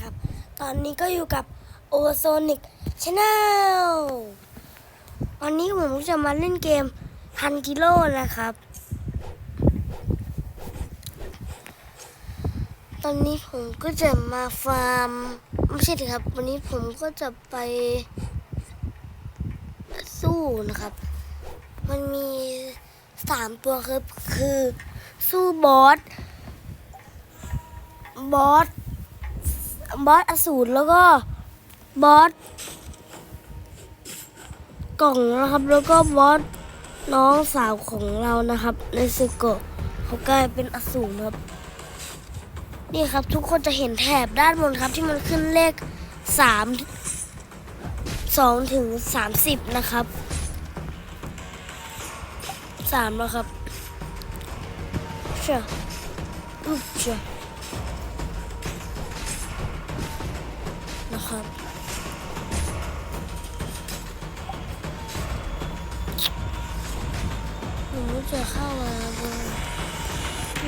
นะครับ ตอนนี้ก็อยู่กับโอโซนิกชาแนลวันนี้ผมจะมาเล่นเกมฮันกิโลนะครับ ตอนนี้ผมก็จะมาฟาร์ม ไม่ใช่ครับ วันนี้ผมก็จะไปสู้นะครับ มันมีสามตัวครับ คือสู้บอส บอส บอสอสูรแล้วก็บอสกล่องนะครับ แล้วก็บอสน้องสาวของเรานะครับในซึโกะเขากลายเป็นอสูรครับ นี่ครับทุกคนจะเห็นแถบด้านบนครับที่มันขึ้นเลขสามสองถึงสามสิบนะครับสามแล้วครับเชื่ออุ๊บเชื่อ นะครับ หนูจะเข้ามาเลย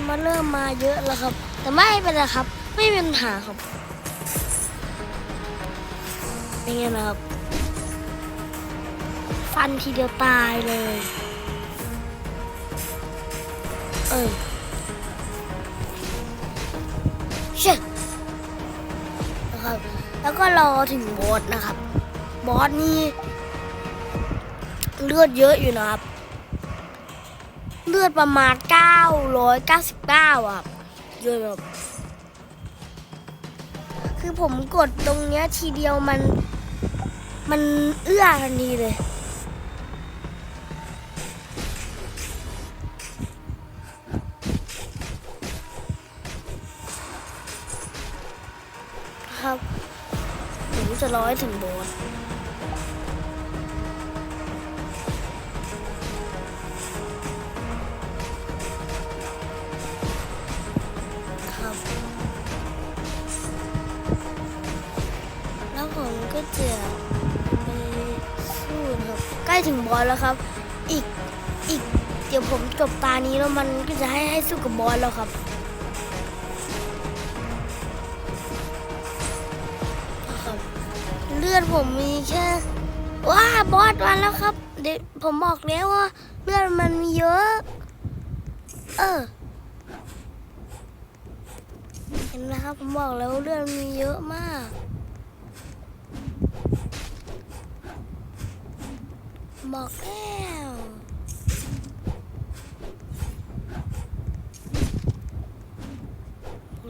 มันเริ่มมาเยอะแล้วครับ แต่ไม่เป็นไรครับ ไม่เป็นปัญหาครับ เป็นไงนะครับ ฟันทีเดียวตายเลย เออเช่นะครับ แล้วก็รอถึงบอสนะครับ บอสนี่เลือดเยอะอยู่นะครับ เลือดประมาณ 999อะเยอะแบบคือผมกดตรงเนี้ยทีเดียวมัน มันเอื้อทันทีเลย จะร้อยถึงโบสครับแล้วผมก็จะไปสู้นะครับ ใกล้ถึงบอสแล้วครับ อีก อีก เดี๋ยวผมจบตานี้แล้วมันก็จะให้ให้สู้กับบอสแล้วครับครับ เลือดผมมีแค่ว้าบอสมาแล้วครับ เดี๋ยวผมบอกแล้วว่าเลือดมันมีเยอะ เออ เห็นไหมครับผมบอกแล้วเลือดมันมีเยอะมากบอกแล้ว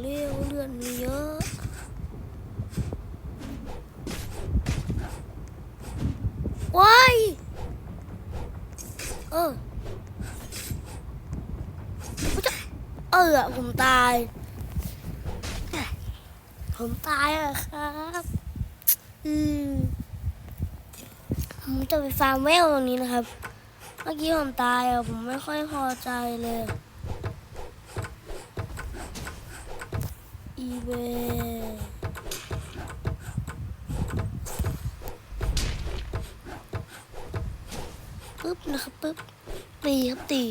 เรียกว่าเลือดมีเยอะ ว้ายเออจะเออผมตาย ผมตายอะครับ อืมผมจะไปฟาร์มเวลตรงนี้นะครับ เมื่อกี้ผมตายอะผมไม่ค่อยพอใจเลยอีเบ ปึ๊บนะครับปึ๊บตีครับตี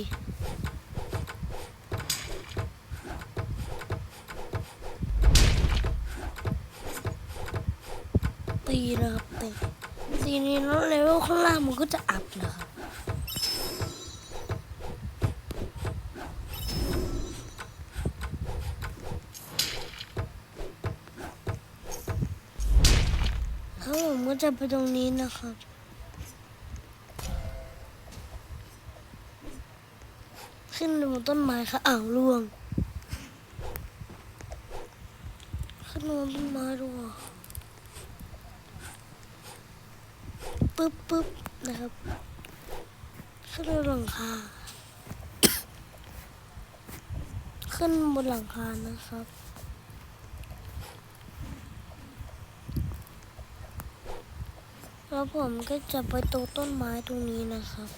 ตีนะครับตีตีนี้แล้วเลเวลข้างล่างมันก็จะอัพนะครับแล้วผมก็จะไปตรงนี้นะครับ ขึ้นบนต้นไม้ค่ะอ้าวล่วง ขึ้นบนต้นไม้ล่วงปึ๊บปึ๊บนะครับขึ้นบนหลังคา ขึ้นบนหลังคานะครับแล้วผมก็จะไปตรงต้นไม้ตรงนี้นะครับ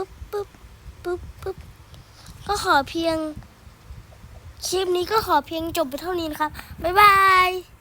ปึ๊บปึ๊บปึ๊บปึ๊บ ก็ขอเพียงคลิปนี้ก็ขอเพียงจบไปเท่านี้นะครับ บ๊ายบาย